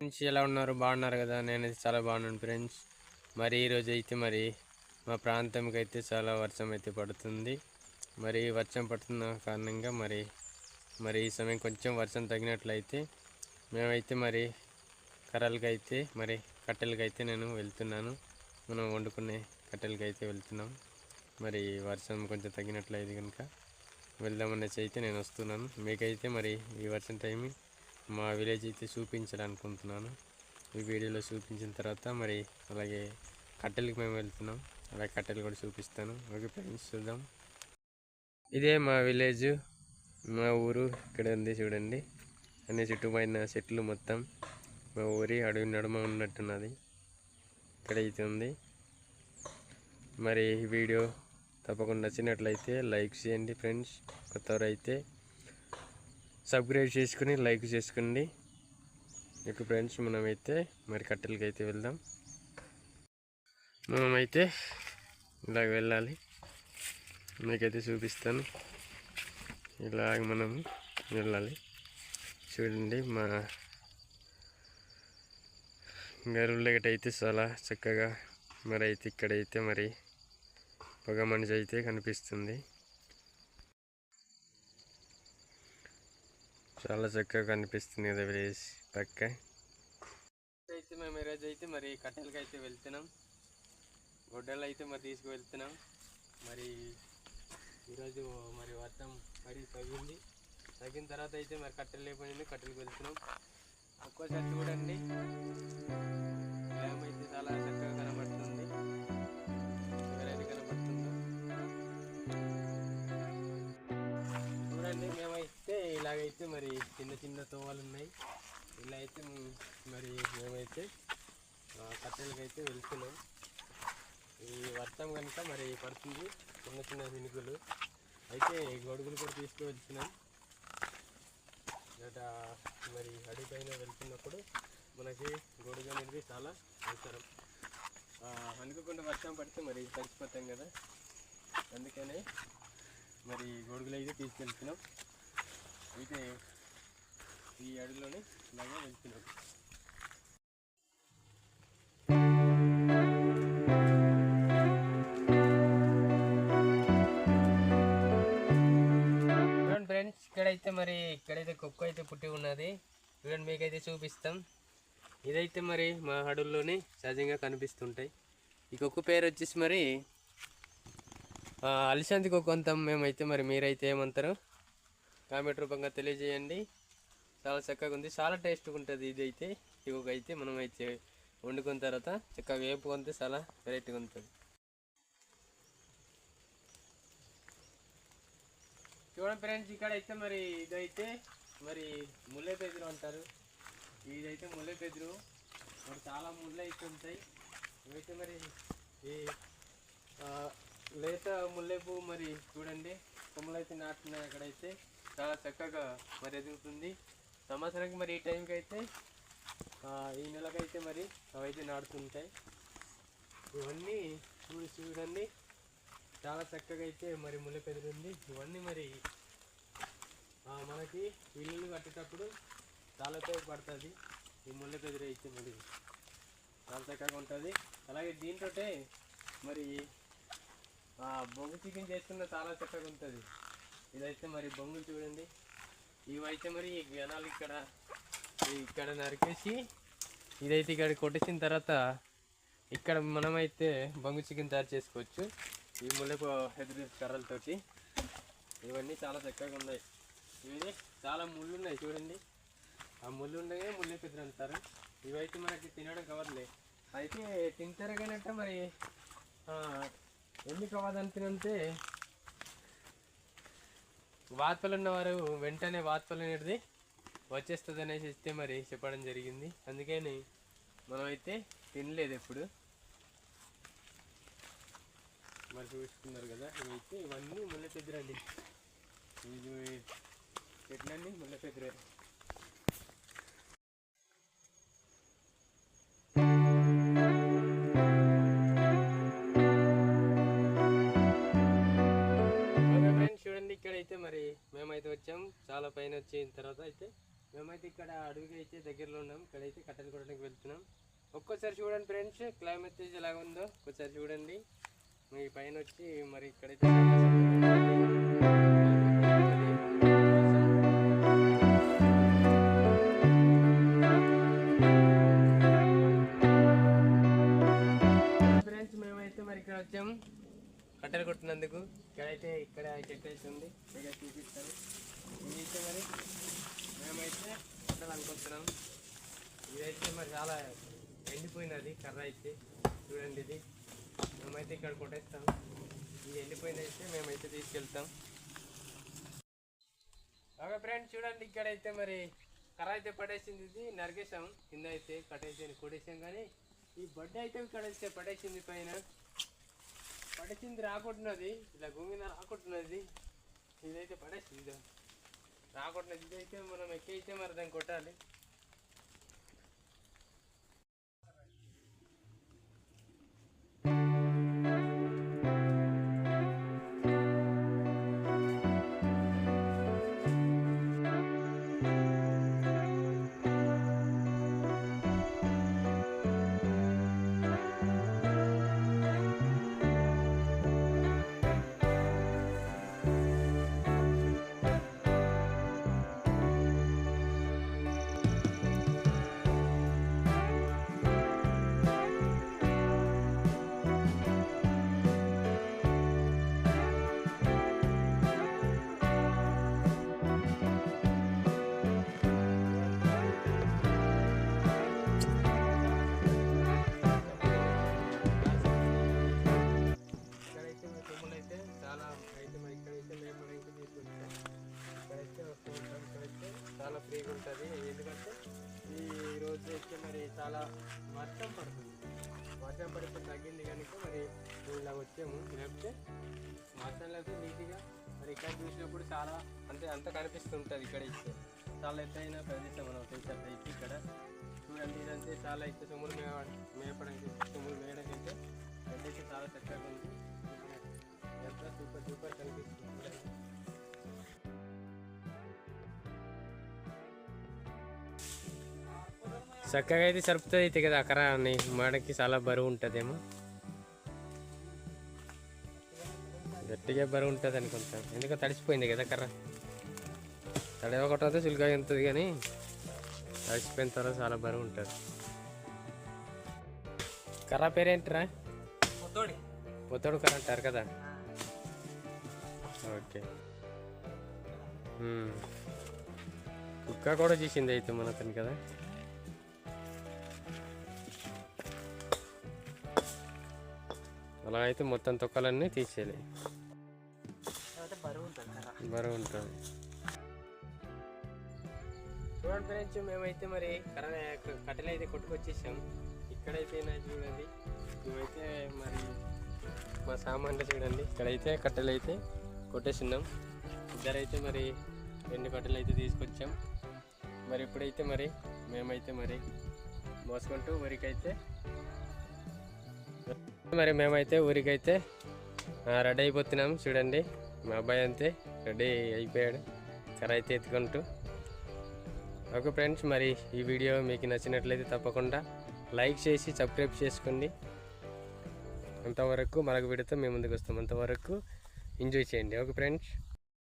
Friends ఎలా ఉన్నారు? బాగున్నారు కదా? నేనైతే చాలా బాగున్నాను ఫ్రెండ్స్. మరి ఈరోజు అయితే మరి మా ప్రాంతంకి అయితే చాలా వర్షం అయితే పడుతుంది. మరి వర్షం పడుతున్న కారణంగా మరి మరి ఈ సమయం కొంచెం వర్షం తగినట్లయితే మేమైతే మరి కర్రలకి అయితే మరి కట్టెలకి అయితే నేను వెళ్తున్నాను. మనం వండుకునే కట్టెలకి అయితే వెళ్తున్నాం. మరి వర్షం కొంచెం తగ్గినట్లయితే కనుక వెళ్దామనేసి అయితే నేను వస్తున్నాను. మీకైతే మరి ఈ వర్షం టైం మా విలేజ్ అయితే చూపించాలనుకుంటున్నాను. ఈ వీడియోలో చూపించిన తర్వాత మరి అలాగే కట్టెలకి మేము వెళ్తున్నాం. అలాగే కట్టెలు కూడా చూపిస్తాను. ఓకే ఫ్రెండ్స్ చూద్దాం. ఇదే మా విలేజ్ మా ఊరు ఇక్కడ ఉంది చూడండి. అన్ని చుట్టుపైన చెట్లు మొత్తం. మా ఊరి అడవి నడుమ ఉన్నట్టున్నది. ఇక్కడ అయితే ఉంది. మరి వీడియో తప్పకుండా నచ్చినట్లయితే లైక్ చేయండి ఫ్రెండ్స్. కొత్తవారు అయితే సబ్స్క్రైబ్ చేసుకుని లైక్ చేసుకోండి. ఇక ఫ్రెండ్స్ మనమైతే మరి కట్టెలకి అయితే వెళ్దాం. మనమైతే ఇలాగ వెళ్ళాలి. మీకైతే చూపిస్తాను. ఇలాగ మనం వెళ్ళాలి. చూడండి మా గరువులకి అయితే చాలా చక్కగా మరి అయితే ఇక్కడైతే మరి పొగ మనిషి అయితే కనిపిస్తుంది. చాలా చక్కగా కనిపిస్తుంది కదా విలేజ్ పక్క. అయితే మేము ఈరోజు అయితే మరి కట్టెలకి అయితే వెళ్తున్నాం. గొడ్డలు అయితే మరి తీసుకువెళ్తున్నాం. మరి ఈరోజు మరి వర్షం మరి తగ్గింది. తగ్గిన తర్వాత అయితే మరి కట్టెలు లేకపోయింది కట్టెలకు వెళ్తున్నాం. ఒక్కోసారి చూడండి. డ్యామ్ అయితే చాలా చక్కగా కనబడుతుంది. ఇలాగైతే మరి చిన్న చిన్న తోవలు ఉన్నాయి. ఇలా అయితే మరి మేమైతే కట్టెలకైతే వెళ్తున్నాం ఈ వర్షం కనుక మరి పడుతుంది చిన్న చిన్న మినుగులు అయితే గొడుగులు కూడా తీసుకువచ్చినాం ఇట మరి అడవి పైన వెళ్తున్నప్పుడు మనకి గొడుగు అనేది చాలా అవసరం. అనుకోకుండా వర్షం పడితే మరి తడిచిపోతాం కదా అందుకనే మరి గొడుగులు అయితే తీసుకెళ్తున్నాం. అయితే ఈ అడవిలోనే ఇలాగే వెళ్తున్నాం. ఫ్రెండ్స్ ఇక్కడైతే మరి ఇక్కడైతే కుక్క అయితే పుట్టి ఉన్నది. చూడండి మీకైతే చూపిస్తాం. ఇదైతే మరి మా అడవుల్లోనే సహజంగా కనిపిస్తుంటాయి. ఈ కుక్క పేరు వచ్చేసి మరి అలిశాంతి కుక్క అంతాం మేమైతే మరి మీరైతే ఏమంటారు? కామెంట్ రూపంగా తెలియజేయండి. చాలా చక్కగా ఉంది. చాలా టేస్ట్గా ఉంటుంది ఇది అయితే ఈ అయితే మనం అయితే వండుకున్న తర్వాత చక్కగా వేపుకుంటే చాలా వెరైటీగా ఉంటుంది. చూడండి ఫ్రెండ్స్ ఇక్కడ అయితే మరి ఇదైతే మరి ముల్లె పెదురు అంటారు. ఇదైతే ముల్లె పెదురు మరి చాలా ముళ్ళు అయితే ఉంటాయి. ఇవైతే మరి ఈ లేత ముల్లె పువ్వు మరి చూడండి. కొమ్మలైతే అయితే నాటున్నాయి అక్కడైతే. చాలా చక్కగా మరి ఎదుగుతుంది. సంవత్సరానికి మరి ఈ టైంకి అయితే ఈ నెలకైతే మరి అవైతే నాటుతుంటాయి. ఇవన్నీ చూడు చూడండి. చాలా చక్కగా అయితే మరి ముల్లె పెదురుంది ఇవన్నీ మరి మనకి ఇల్లు కట్టేటప్పుడు చాలా ఉపయోగపడుతుంది ఈ ముల్లె పెదురు అయితే మరి చాలా చక్కగా ఉంటుంది. అలాగే దీంతో మరి బొంగు చికెన్ చేసుకున్న చాలా చక్కగా ఉంటుంది. ఇదైతే మరి బొంగులు చూడండి. ఇవైతే మరి ఈ జనాలు ఇక్కడ ఇక్కడ నరికేసి ఇదైతే ఇక్కడ కొట్టేసిన తర్వాత ఇక్కడ మనమైతే బొంగు చికెన్ తయారు చేసుకోవచ్చు. ఈ ముళ్ళకు ఎదురు కర్రలతోటి. ఇవన్నీ చాలా చక్కగా ఉన్నాయి. ఇవి చాలా ముళ్ళు ఉన్నాయి చూడండి. ఆ ముళ్ళు ఉండగా ముళ్ళే పెద్దలు అంటారు. ఇవైతే మనకి తినడం కవర్లే. అయితే తింటారు కానీ అంటే మరి ఎందుకు అవ్వదంటే వాత్పలు ఉన్నవారు వెంటనే వార్తలు అనేది వచ్చేస్తుంది అనేసి ఇస్తే మరి చెప్పడం జరిగింది. అందుకని మనమైతే తినలేదు ఎప్పుడు. మరి చూసుకున్నారు కదా ఇవైతే ఇవన్నీ ముళ్ళ పెద్దరండి ఇది చెట్లన్నీ ముళ్ళ పెద్దరే పైన వచ్చిన తర్వాత అయితే మేమైతే ఇక్కడ అడవికి అయితే దగ్గరలో ఉన్నాం. ఇక్కడైతే కట్టెలు కొట్టడానికి వెళ్తున్నాం. ఒక్కోసారి చూడండి ఫ్రెండ్స్ క్లైమేట్ ఎలా ఉందో ఒక్కోసారి చూడండి. మీ పైన వచ్చి మరి ఇక్కడైతే ఫ్రెండ్స్ మేమైతే మరి ఇక్కడ వచ్చాము కట్టెలు కొట్టినందుకు. ఇక్కడైతే ఇక్కడ చెట్టు అయితే ఉంది. చూపిస్తాను. ఇదైతే మరి మేమైతే కట్టెలు అనుకుంటున్నాం ఇదైతే మరి చాలా ఎండిపోయినది కర్ర అయితే చూడండి ఇది మేమైతే ఇక్కడ కొట్టేస్తాం ఇది ఎండిపోయినైతే మేమైతే తీసుకెళ్తాం ఓకే ఫ్రెండ్స్ చూడండి ఇక్కడైతే మరి కర్ర అయితే పడేసింది ఇది నరికేసాం కింద అయితే కట్టేసి కొట్టేసాం కానీ ఈ బడ్డ అయితే ఇక్కడ అయితే పడేసింది పైన పడేసింది రాకుంటున్నది ఇలా గుంగిన రాకుంటున్నది ఇదైతే పడేసింది. రాకుండా ఇది. అయితే మనం మనం అయితే మరి దాన్ని కొట్టాలి ఫ్రీగా ఉంటుంది ఎందుకంటే ఈ రోజు అయితే మరి చాలా వర్షం పడుతుంది. వర్షం పడితే తగ్గింది కనుక మరి ఇలా వచ్చాము. లేకపోతే వర్షం నీట్గా మరి ఇక్కడ చూసినప్పుడు చాలా అంటే అంత కనిపిస్తుంటుంది ఇక్కడ ఇస్తే చాలా ఎత్తైన ప్రదేశం మనం తెలిసినట్టు అయితే ఇక్కడ. చూడండి ఇదంతే చాలా అయితే సొమ్ములు మేవ మేపడానికి సొమ్ములు మేయడానికి అయితే అయితే చాలా చక్కగా ఉంది. ఎంత సూపర్ సూపర్ కనిపిస్తుంది. చక్కగా అయితే సరుపుతుంది అయితే కదా అక్కడ మాడకి చాలా బరువు ఉంటుందేమో. గట్టిగా బరువు ఉంటుంది అనుకుంటాం ఎందుకంటే తడిసిపోయింది కదా కర్ర. తడవ కొట్టతే సులుగా ఉంటుంది కానీ తడిసిపోయిన తర్వాత చాలా బరువు ఉంటుంది. కర్ర పేరేంటిరా? పొత్తోడి. పొత్తడు కర్ర అంటారు కదా. ఓకే. కుక్క కూడా చేసింది అయితే మన అతను కదా. అలా అయితే మొత్తం తొక్కలన్నీ తీసేయాలి. బరువు ఉంటుంది చూడండి ఫ్రెండ్స్ మేమైతే మరి కర్ర కట్టెలు అయితే కొట్టుకొచ్చేసాం. ఇక్కడైతే నా చూడండి ఇవైతే మరి మా సామాన్లు చూడండి. ఇక్కడైతే కట్టెలు అయితే కొట్టేసినాం. ఇద్దరైతే మరి రెండు కట్టెలు అయితే తీసుకొచ్చాం. మరి ఇప్పుడైతే మరి మేమైతే మరి మోసుకుంటూ ఊరికైతే మరి మేమైతే ఊరికైతే రెడీ అయిపోతున్నాం చూడండి. మా అబ్బాయి అంతే రెడీ అయిపోయాడు. కర్ర అయితే ఎత్తుకుంటూ. ఓకే ఫ్రెండ్స్ మరి ఈ వీడియో మీకు నచ్చినట్లయితే తప్పకుండా లైక్ చేసి సబ్స్క్రైబ్ చేసుకోండి. అంతవరకు మరొక వీడియోతో మేము ముందుకు వస్తాం. అంతవరకు ఎంజాయ్ చేయండి. Okay friends.